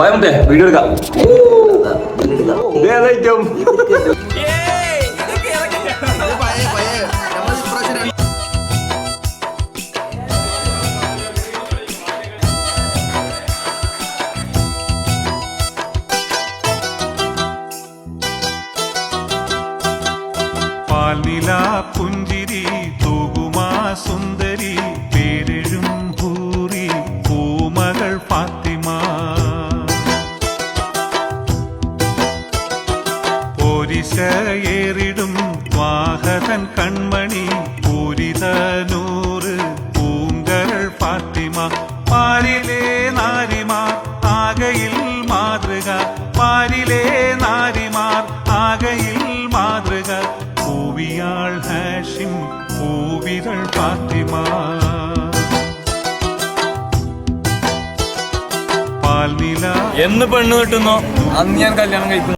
പോയാ വീഡിയോ എടുക്കാം. ഐറ്റം പാൽനില പുഞ്ചിരി തൂകുമാ സുന്ദരി പോരിശയേറിടും വാഹകൻ കൺമണി പൂരിതനൂറ് പൂങ്കരൾ ഫാത്തിമ. പാരിലെ നാരിമാർ ആകയിൽ മാതൃക പാരിലെ നാരിമാർ ആകയിൽ മാതൃക. പൂവിയാൾ ഹാഷിം പൂവിരൾ ഫാത്തിമ. പാൽനില എന്ന് പെണ്ണ് കിട്ടുന്നോ? അന്ന് ഞാൻ കല്യാണം കഴിക്കും